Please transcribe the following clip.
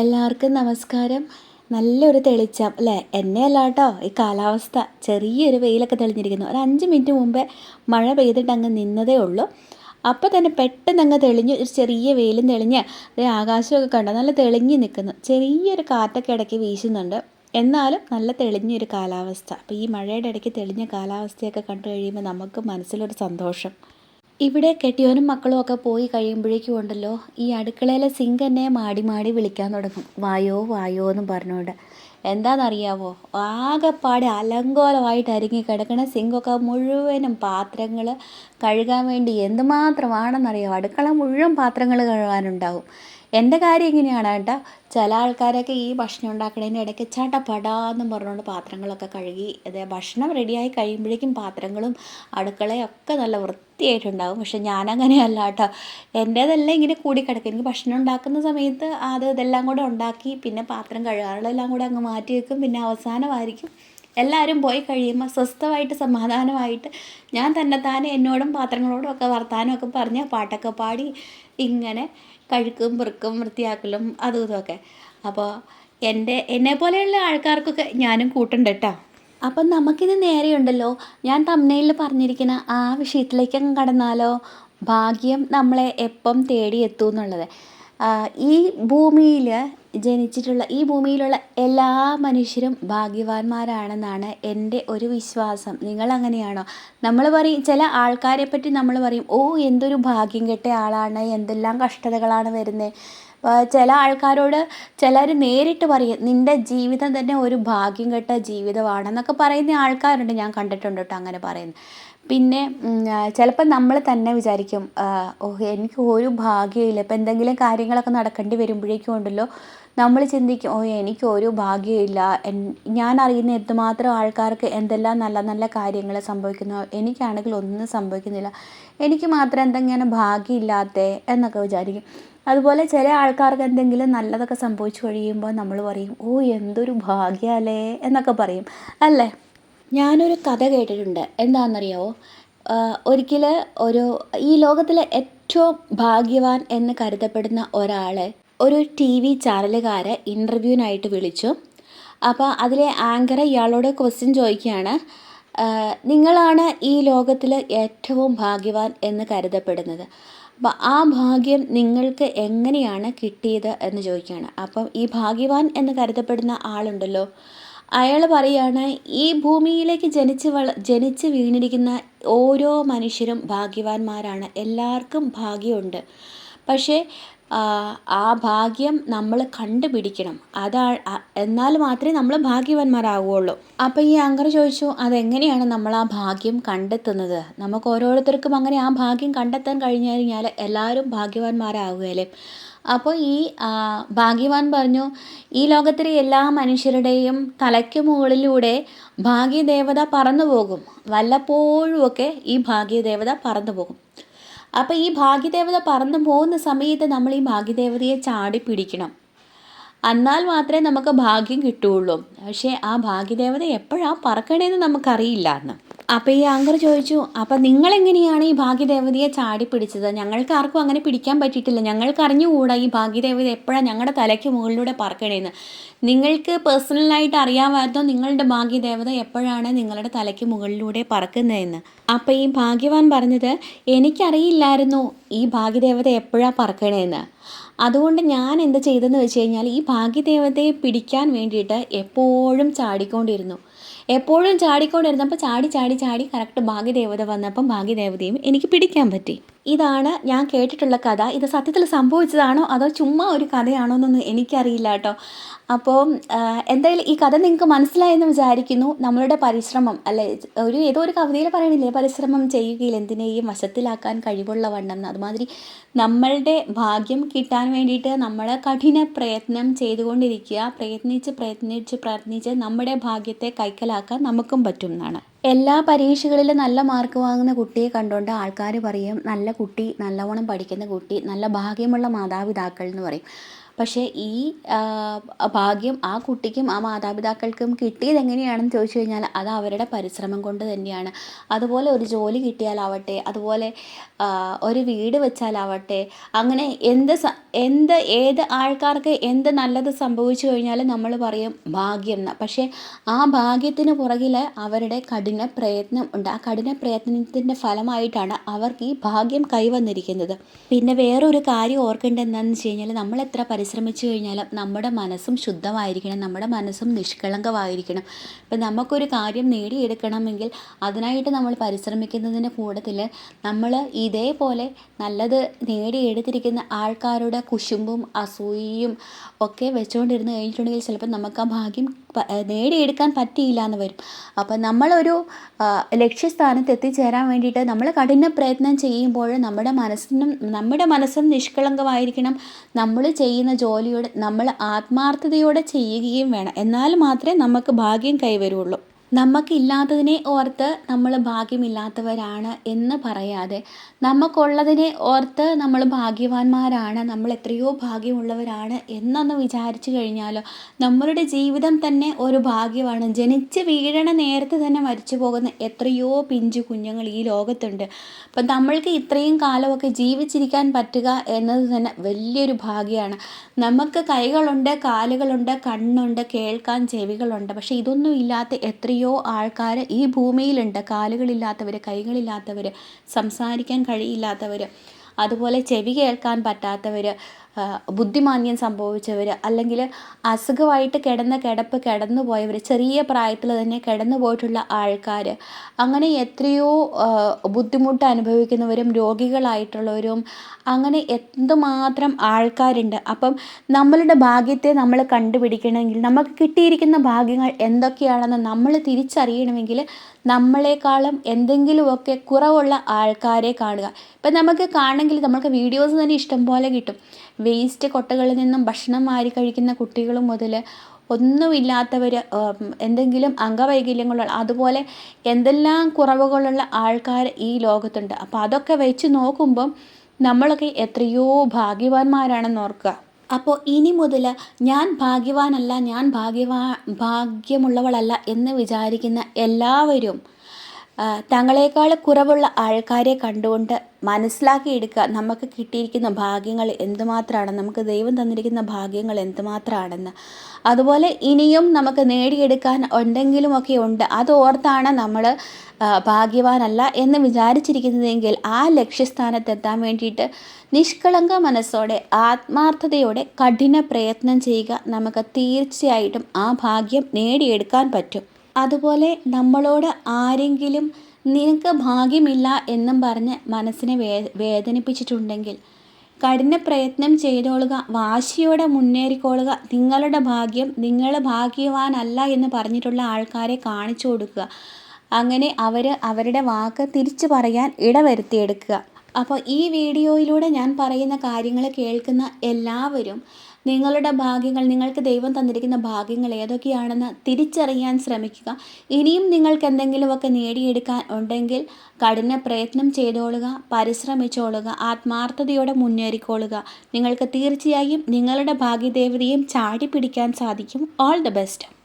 എല്ലാവർക്കും നമസ്കാരം. നല്ലൊരു തെളിച്ചം അല്ലേ? എന്നെ അല്ല കേട്ടോ ഈ കാലാവസ്ഥ. ചെറിയൊരു വെയിലൊക്കെ തെളിഞ്ഞിരിക്കുന്നു. ഒരു അഞ്ച് മിനിറ്റ് മുമ്പേ മഴ പെയ്തിട്ട് അങ്ങ് നിന്നതേ ഉള്ളൂ. അപ്പോൾ തന്നെ പെട്ടെന്ന് അങ്ങ് തെളിഞ്ഞ് ഒരു ചെറിയ വെയിലും തെളിഞ്ഞ് ആകാശമൊക്കെ കണ്ടോ? നല്ല തെളിഞ്ഞ് നിൽക്കുന്നു. ചെറിയൊരു കാറ്റൊക്കെ ഇടയ്ക്ക് വീശുന്നുണ്ട്. എന്നാലും നല്ല തെളിഞ്ഞൊരു കാലാവസ്ഥ. അപ്പോൾ ഈ മഴയുടെ ഇടയ്ക്ക് തെളിഞ്ഞ കാലാവസ്ഥയൊക്കെ കണ്ടു കഴിയുമ്പോൾ നമുക്ക് മനസ്സിലൊരു സന്തോഷം. ഇവിടെ കെട്ടിയോനും മക്കളും ഒക്കെ പോയി കഴിയുമ്പോഴേക്കും ഉണ്ടല്ലോ ഈ അടുക്കളയിലെ സിങ്ക് എന്നെ മാടി മാടി വിളിക്കാൻ തുടങ്ങും. വായോ വായോ എന്നും പറഞ്ഞുകൊണ്ട്. എന്താണെന്നറിയാവോ ആകെപ്പാടെ അലങ്കോലമായിട്ട് അരിങ്ങി കിടക്കണ സിങ്കൊക്കെ മുഴുവനും പാത്രങ്ങൾ കഴുകാൻ വേണ്ടി എന്തുമാത്രമാണെന്നറിയാമോ അടുക്കള മുഴുവൻ പാത്രങ്ങൾ കഴുകാനുണ്ടാവും. എന്റെ കാര്യം ഇങ്ങനെയാണ് കേട്ടോ. ചില ആൾക്കാരൊക്കെ ഈ ഭക്ഷണം ഉണ്ടാക്കണതിന്റെ ഇടയ്ക്ക് ചടപടാന്നും പറഞ്ഞുകൊണ്ട് പാത്രങ്ങളൊക്കെ കഴുകി അതേ ഭക്ഷണം റെഡിയായി കഴിയുമ്പോഴേക്കും പാത്രങ്ങളും അടുക്കളയൊക്കെ നല്ല വൃത്തിയായിട്ടുണ്ടാകും പക്ഷെ ഞാനങ്ങനെയല്ല കേട്ടോ. എന്റേതെല്ലാം ഇങ്ങനെ കൂടിക്കിടക്കും. എനിക്ക് ഭക്ഷണം ഉണ്ടാക്കുന്ന സമയത്ത് അത് ഇതെല്ലാം കൂടെ ഉണ്ടാക്കി പിന്നെ പാത്രം കഴുകാനുള്ളതെല്ലാം കൂടെ അങ്ങ് മാറ്റി വെക്കും. പിന്നെ അവസാനമായിരിക്കും എല്ലാവരും പോയി കഴിയുമ്പോൾ സ്വസ്ഥമായിട്ട് സമാധാനമായിട്ട് ഞാൻ തന്നെത്താനെ എന്നോടും പാത്രങ്ങളോടും ഒക്കെ വർത്താനമൊക്കെ പറഞ്ഞ് പാട്ടൊക്കെ പാടി ഇങ്ങനെ കഴുക്കും പെറുക്കും വൃത്തിയാക്കലും അതും ഇതുമൊക്കെ അപ്പോൾ എന്റെ എന്നെ പോലെയുള്ള ആൾക്കാർക്കൊക്കെ ഞാനും കൂട്ടുണ്ട് കേട്ടോ. അപ്പം നമുക്കിത് നേരെയുണ്ടല്ലോ. ഞാൻ തമ്മനയിൽ പറഞ്ഞിരിക്കുന്ന ആ വിഷയത്തിലേക്ക് അങ്ങ് കടന്നാലോ? ഭാഗ്യം നമ്മളെ എപ്പം തേടിയെത്തും എന്നുള്ളത്. ഈ ഭൂമിയിൽ ജനിച്ചിട്ടുള്ള ഈ ഭൂമിയിലുള്ള എല്ലാ മനുഷ്യരും ഭാഗ്യവാന്മാരാണെന്നാണ് എന്റെ ഒരു വിശ്വാസം. നിങ്ങൾ അങ്ങനെയാണോ? നമ്മൾ പറയും ചില ആൾക്കാരെ പറ്റി നമ്മൾ പറയും ഓ എന്തൊരു ഭാഗ്യം കെട്ട ആളാണ് എന്തെല്ലാം കഷ്ടതകളാണ് വരുന്നത് ചില ആൾക്കാരോട് ചിലർ നേരിട്ട് പറയും നിന്റെ ജീവിതം തന്നെ ഒരു ഭാഗ്യം കെട്ട ജീവിതമാണെന്നൊക്കെ പറയുന്ന ആൾക്കാരുണ്ട് ഞാൻ കണ്ടിട്ടുണ്ട് കേട്ടോ അങ്ങനെ പറയുന്നത്. പിന്നെ ചിലപ്പോൾ നമ്മൾ തന്നെ വിചാരിക്കും ഓ എനിക്ക് ഒരു ഭാഗ്യമില്ല ഇപ്പം എന്തെങ്കിലും കാര്യങ്ങളൊക്കെ നടക്കേണ്ടി വരുമ്പോഴേക്കും ഉണ്ടല്ലോ നമ്മൾ ചിന്തിക്കും ഓ എനിക്ക് ഒരു ഭാഗ്യമില്ല ഞാൻ അറിയുന്ന എന്തുമാത്രം ആൾക്കാർക്ക് എന്തെല്ലാം നല്ല നല്ല കാര്യങ്ങൾ സംഭവിക്കുന്നു എനിക്കാണെങ്കിൽ ഒന്നും സംഭവിക്കുന്നില്ല. എനിക്ക് മാത്രം എന്തെങ്കിലും ഭാഗ്യമില്ലാത്തേ എന്നൊക്കെ വിചാരിക്കും. അതുപോലെ ചില ആൾക്കാർക്ക് എന്തെങ്കിലും നല്ലതൊക്കെ സംഭവിച്ചു കഴിയുമ്പോൾ നമ്മൾ പറയും ഓ എന്തൊരു ഭാഗ്യമല്ലേ എന്നൊക്കെ പറയും അല്ലേ? ഞാനൊരു കഥ കേട്ടിട്ടുണ്ട്. എന്താണെന്നറിയാമോ ഒരിക്കൽ ഒരു ഈ ലോകത്തിലെ ഏറ്റവും ഭാഗ്യവാൻ എന്ന് കരുതപ്പെടുന്ന ഒരാളെ ഒരു ടി വി ചാനലുകാരെ ഇന്റർവ്യൂവിനായിട്ട് വിളിച്ചു. അപ്പോൾ അതിലെ ആങ്കർ ഇയാളോട് ക്വസ്റ്റ്യൻ ചോദിക്കുകയാണ് നിങ്ങളാണ് ഈ ലോകത്തിൽ ഏറ്റവും ഭാഗ്യവാൻ എന്ന് കരുതപ്പെടുന്നത്. അപ്പം ആ ഭാഗ്യം നിങ്ങൾക്ക് എങ്ങനെയാണ് കിട്ടിയത് എന്ന് ചോദിക്കുകയാണ്. അപ്പം ഈ ഭാഗ്യവാൻ എന്ന് കരുതപ്പെടുന്ന ആളുണ്ടല്ലോ അയാൾ പറയാണ് ഈ ഭൂമിയിലേക്ക് ജനിച്ച് വള ജനിച്ച് വീണിരിക്കുന്ന ഓരോ മനുഷ്യരും ഭാഗ്യവാന്മാരാണ്. എല്ലാവർക്കും ഭാഗ്യമുണ്ട്. പക്ഷേ ആ ഭാഗ്യം നമ്മൾ കണ്ടുപിടിക്കണം. അതാ എന്നാൽ മാത്രമേ നമ്മൾ ഭാഗ്യവാന്മാരാകുള്ളൂ അപ്പോൾ ഈ അങ്കർ ചോദിച്ചു അതെങ്ങനെയാണ് നമ്മൾ ആ ഭാഗ്യം കണ്ടെത്തുന്നത്? നമുക്ക് ഓരോരുത്തർക്കും അങ്ങനെ ആ ഭാഗ്യം കണ്ടെത്താൻ കഴിഞ്ഞു കഴിഞ്ഞാൽ എല്ലാവരും ഭാഗ്യവാന്മാരാകുകയല്ലേ അപ്പോൾ ഈ ഭാഗ്യവാൻ പറഞ്ഞു ഈ ലോകത്തിലെ എല്ലാ മനുഷ്യരുടെയും തലയ്ക്ക് മുകളിലൂടെ ഭാഗ്യദേവത പറന്നു പോകും വല്ലപ്പോഴുമൊക്കെ ഈ ഭാഗ്യദേവത പറന്നു പോകും അപ്പോൾ ഈ ഭാഗ്യദേവത പറന്നു പോകുന്ന സമയത്ത് നമ്മൾ ഈ ഭാഗ്യദേവതയെ ചാടി പിടിക്കണം. എന്നാൽ മാത്രമേ നമുക്ക് ഭാഗ്യം കിട്ടുകയുള്ളൂ. പക്ഷേ ആ ഭാഗ്യദേവത എപ്പോഴാണ് പറക്കണേന്ന് നമുക്കറിയില്ല എന്ന് അപ്പോൾ ഈ ആങ്കർ ചോദിച്ചു അപ്പോൾ നിങ്ങളെങ്ങനെയാണ് ഈ ഭാഗ്യദേവതയെ ചാടി പിടിച്ചത്? ഞങ്ങൾക്ക് ആർക്കും അങ്ങനെ പിടിക്കാൻ പറ്റിയിട്ടില്ല. ഞങ്ങൾക്ക് അറിഞ്ഞുകൂടാ ഈ ഭാഗ്യദേവത എപ്പോഴാണ് ഞങ്ങളുടെ തലയ്ക്ക് മുകളിലൂടെ പറക്കണേന്ന് നിങ്ങൾക്ക് പേഴ്സണലായിട്ട് അറിയാമായിരുന്നോ നിങ്ങളുടെ ഭാഗ്യദേവത എപ്പോഴാണ് നിങ്ങളുടെ തലയ്ക്ക് മുകളിലൂടെ പറക്കുന്നതെന്ന്? അപ്പോൾ ഈ ഭാഗ്യവാൻ പറഞ്ഞത് എനിക്കറിയില്ലായിരുന്നു ഈ ഭാഗ്യദേവത എപ്പോഴാണ് പറക്കണേന്ന്. അതുകൊണ്ട് ഞാൻ എന്ത് ചെയ്തെന്ന് വെച്ച് കഴിഞ്ഞാൽ ഈ ഭാഗ്യദേവതയെ പിടിക്കാൻ വേണ്ടിയിട്ട് എപ്പോഴും ചാടിക്കൊണ്ടിരുന്നു. എപ്പോഴും ചാടിക്കൊണ്ടിരുന്നപ്പോൾ ചാടി ചാടി ചാടി കറക്റ്റ് ഭാഗ്യദേവത വന്നപ്പം ഭാഗ്യദേവതയും എനിക്ക് പിടിക്കാൻ പറ്റി. ഇതാണ് ഞാൻ കേട്ടിട്ടുള്ള കഥ. ഇത് സത്യത്തിൽ സംഭവിച്ചതാണോ അതോ ചുമ്മാ ഒരു കഥയാണോ എന്നൊന്നും എനിക്കറിയില്ല കേട്ടോ. അപ്പോൾ എന്തായാലും ഈ കഥ നിങ്ങൾക്ക് മനസ്സിലായെന്ന് വിചാരിക്കുന്നു. നമ്മളുടെ പരിശ്രമം അല്ലെ ഒരു ഏതോ ഒരു കവിതയിൽ പറയണില്ലേ പരിശ്രമം ചെയ്യുകയിൽ എന്തിനേയും വശത്തിലാക്കാൻ കഴിവുള്ള വണ്ണം അതുമാതിരി നമ്മളുടെ ഭാഗ്യം കിട്ടാൻ വേണ്ടിയിട്ട് നമ്മൾ കഠിന പ്രയത്നം ചെയ്തുകൊണ്ടിരിക്കുക. പ്രയത്നിച്ച് പ്രയത്നിച്ച് പ്രയത്നിച്ച് നമ്മുടെ ഭാഗ്യത്തെ കൈക്കലാക്കാൻ നമുക്കും പറ്റും എന്നാണ്. എല്ലാ പരീക്ഷകളിലും നല്ല മാർക്ക് വാങ്ങുന്ന കുട്ടിയെ കണ്ടുകൊണ്ട് ആൾക്കാർ പറയും നല്ല കുട്ടി നല്ലവണ്ണം പഠിക്കുന്ന കുട്ടി നല്ല ഭാഗ്യമുള്ള മാതാപിതാക്കൾ എന്ന് പറയും. പക്ഷേ ഈ ഭാഗ്യം ആ കുട്ടിക്കും ആ മാതാപിതാക്കൾക്കും കിട്ടിയത് എങ്ങനെയാണെന്ന് ചോദിച്ചു കഴിഞ്ഞാൽ അത് അവരുടെ പരിശ്രമം കൊണ്ട് തന്നെയാണ്. അതുപോലെ ഒരു ജോലി കിട്ടിയാലാവട്ടെ അതുപോലെ ഒരു വീട് വെച്ചാലാവട്ടെ അങ്ങനെ എന്ത് എന്ത് ഏത് ആൾക്കാർക്ക് എന്ത് നല്ലത് സംഭവിച്ചു കഴിഞ്ഞാലും നമ്മൾ പറയും ഭാഗ്യം എന്ന് പക്ഷേ ആ ഭാഗ്യത്തിന് പുറകിൽ അവരുടെ കഠിന പ്രയത്നം ഉണ്ട്. ആ കഠിന പ്രയത്നത്തിന്റെ ഫലമായിട്ടാണ് അവർക്ക് ഈ ഭാഗ്യം കൈവന്നിരിക്കുന്നത്. പിന്നെ വേറൊരു കാര്യം ഓർക്കേണ്ടത് എന്താണെന്ന് വെച്ച് കഴിഞ്ഞാൽ നമ്മൾ എത്ര പരിശ്രമിച്ചു കഴിഞ്ഞാലും നമ്മുടെ മനസ്സും ശുദ്ധമായിരിക്കണം നമ്മുടെ മനസ്സും നിഷ്കളങ്കമായിരിക്കണം. ഇപ്പം നമുക്കൊരു കാര്യം നേടിയെടുക്കണമെങ്കിൽ അതിനായിട്ട് നമ്മൾ പരിശ്രമിക്കുന്നതിന് കൂട്ടത്തിൽ നമ്മൾ ഇതേപോലെ നല്ലത് നേടിയെടുത്തിരിക്കുന്ന ആൾക്കാരുടെ കുശുമ്പും അസൂയയും ഒക്കെ വെച്ചുകൊണ്ടിരുന്ന് കഴിഞ്ഞിട്ടുണ്ടെങ്കിൽ ചിലപ്പോൾ നമുക്ക് ആ ഭാഗ്യം നേടിയെടുക്കാൻ പറ്റിയില്ല എന്ന് വരും. അപ്പം നമ്മളൊരു ലക്ഷ്യസ്ഥാനത്ത് എത്തിച്ചേരാൻ വേണ്ടിയിട്ട് നമ്മൾ കഠിന പ്രയത്നം ചെയ്യുമ്പോൾ നമ്മുടെ മനസ്സിനും നമ്മുടെ മനസ്സും നിഷ്കളങ്കമായിരിക്കണം. നമ്മൾ ചെയ്യുന്ന ജോലിയോട് നമ്മൾ ആത്മാർത്ഥതയോടെ ചെയ്യുകയും വേണം. എന്നാൽ മാത്രമേ നമുക്ക് ഭാഗ്യം കൈവരുള്ളൂ. നമുക്കില്ലാത്തതിനെ ഓർത്ത് നമ്മൾ ഭാഗ്യമില്ലാത്തവരാണ് എന്ന് പറയാതെ നമുക്കുള്ളതിനെ ഓർത്ത് നമ്മൾ ഭാഗ്യവാന്മാരാണ് നമ്മൾ എത്രയോ ഭാഗ്യമുള്ളവരാണ് എന്നൊന്ന് വിചാരിച്ചു കഴിഞ്ഞാലോ നമ്മളുടെ ജീവിതം തന്നെ ഒരു ഭാഗ്യമാണ്. ജനിച്ച് വീഴണ നേരത്തെ തന്നെ മരിച്ചു പോകുന്ന എത്രയോ പിഞ്ചു കുഞ്ഞുങ്ങൾ ഈ ലോകത്തുണ്ട്. അപ്പം നമ്മൾക്ക് ഇത്രയും കാലമൊക്കെ ജീവിച്ചിരിക്കാൻ പറ്റുക എന്നത് തന്നെ വലിയൊരു ഭാഗ്യമാണ്. നമുക്ക് കൈകളുണ്ട് കാലുകളുണ്ട് കണ്ണുണ്ട് കേൾക്കാൻ ചെവികളുണ്ട്. പക്ഷേ ഇതൊന്നും ഇല്ലാത്ത എത്രയോ എത്രയോ ആൾക്കാർ ഈ ഭൂമിയിലുണ്ട്. കാലുകളില്ലാത്തവർ കൈകളില്ലാത്തവർ സംസാരിക്കാൻ കഴിയില്ലാത്തവർ അതുപോലെ ചെവി കേൾക്കാൻ പറ്റാത്തവർ ബുദ്ധിമാന്യം സംഭവിച്ചവർ അല്ലെങ്കിൽ അസുഖമായിട്ട് കിടന്ന കിടപ്പ് കിടന്നു പോയവർ ചെറിയ പ്രായത്തിൽ തന്നെ കിടന്നു പോയിട്ടുള്ള ആൾക്കാർ അങ്ങനെ എത്രയോ ബുദ്ധിമുട്ട് അനുഭവിക്കുന്നവരും രോഗികളായിട്ടുള്ളവരും അങ്ങനെ എന്തുമാത്രം ആൾക്കാരുണ്ട്. അപ്പം നമ്മളുടെ ഭാഗ്യത്തെ നമ്മൾ കണ്ടുപിടിക്കണമെങ്കിൽ നമുക്ക് കിട്ടിയിരിക്കുന്ന ഭാഗ്യങ്ങൾ എന്തൊക്കെയാണെന്ന് നമ്മൾ തിരിച്ചറിയണമെങ്കിൽ നമ്മളെക്കാളും എന്തെങ്കിലുമൊക്കെ കുറവുള്ള ആൾക്കാരെ കാണുക. ഇപ്പം നമുക്ക് കാണണമെങ്കിൽ നമുക്ക് വീഡിയോസ് തന്നെ ഇഷ്ടം പോലെ കിട്ടും. വേസ്റ്റ് കൊട്ടകളിൽ നിന്നും ഭക്ഷണം വാരി കഴിക്കുന്ന കുട്ടികൾ മുതൽ ഒന്നുമില്ലാത്തവർ എന്തെങ്കിലും അംഗവൈകല്യങ്ങളുള്ള അതുപോലെ എന്തെല്ലാം കുറവുകളുള്ള ആൾക്കാർ ഈ ലോകത്തുണ്ട്. അപ്പോൾ അതൊക്കെ വെച്ച് നോക്കുമ്പം നമ്മളൊക്കെ എത്രയോ ഭാഗ്യവാന്മാരാണെന്ന് ഓർക്കുക. അപ്പോൾ ഇനി മുതൽ ഞാൻ ഭാഗ്യവാനല്ല ഞാൻ ഭാഗ്യവാ ഭാഗ്യമുള്ളവളല്ല എന്ന് വിചാരിക്കുന്ന എല്ലാവരും തങ്ങളെക്കാൾ കുറവുള്ള ആൾക്കാരെ കണ്ടുകൊണ്ട് മനസ്സിലാക്കിയെടുക്കുക നമുക്ക് കിട്ടിയിരിക്കുന്ന ഭാഗ്യങ്ങൾ എന്തുമാത്രമാണ് നമുക്ക് ദൈവം തന്നിരിക്കുന്ന ഭാഗ്യങ്ങൾ എന്തുമാത്രമാണെന്ന്. അതുപോലെ ഇനിയും നമുക്ക് നേടിയെടുക്കാൻ ഒക്കെ ഉണ്ട് അത് ഓർത്താണ് നമ്മൾ ഭാഗ്യവാനല്ല എന്ന് വിചാരിച്ചിരിക്കുന്നതെങ്കിൽ ആ ലക്ഷ്യസ്ഥാനത്തെത്താൻ വേണ്ടിയിട്ട് നിഷ്കളങ്ക മനസ്സോടെ ആത്മാർത്ഥതയോടെ കഠിന പ്രയത്നം ചെയ്യുക നമുക്ക് തീർച്ചയായിട്ടും ആ ഭാഗ്യം നേടിയെടുക്കാൻ പറ്റും. അതുപോലെ നമ്മളോട് ആരെങ്കിലും നിനക്ക് ഭാഗ്യമില്ല എന്നും പറഞ്ഞ് മനസ്സിനെ വേ വേദനിപ്പിച്ചിട്ടുണ്ടെങ്കിൽ കഠിന പ്രയത്നം ചെയ്തോളുക വാശിയോടെ മുന്നേറിക്കോളുക നിങ്ങളുടെ ഭാഗ്യം നിങ്ങൾ ഭാഗ്യവാനല്ല എന്ന് പറഞ്ഞിട്ടുള്ള ആൾക്കാരെ കാണിച്ചു കൊടുക്കുക. അങ്ങനെ അവർ അവരുടെ വാക്ക് തിരിച്ചു പറയാൻ ഇടവരുത്തിയെടുക്കുക. അപ്പോൾ ഈ വീഡിയോയിലൂടെ ഞാൻ പറയുന്ന കാര്യങ്ങൾ കേൾക്കുന്ന എല്ലാവരും നിങ്ങളുടെ ഭാഗ്യങ്ങൾ നിങ്ങൾക്ക് ദൈവം തന്നിരിക്കുന്ന ഭാഗ്യങ്ങൾ ഏതൊക്കെയാണെന്ന് തിരിച്ചറിയാൻ ശ്രമിക്കുക. ഇനിയും നിങ്ങൾക്ക് എന്തെങ്കിലുമൊക്കെ നേടിയെടുക്കാൻ ഉണ്ടെങ്കിൽ കഠിന പ്രയത്നം ചെയ്തോളുക പരിശ്രമിച്ചോളുക ആത്മാർത്ഥതയോടെ മുന്നേറിക്കോളുക. നിങ്ങൾക്ക് തീർച്ചയായും നിങ്ങളുടെ ഭാഗ്യദേവതയും ചാടി പിടിക്കാൻ സാധിക്കും. All the best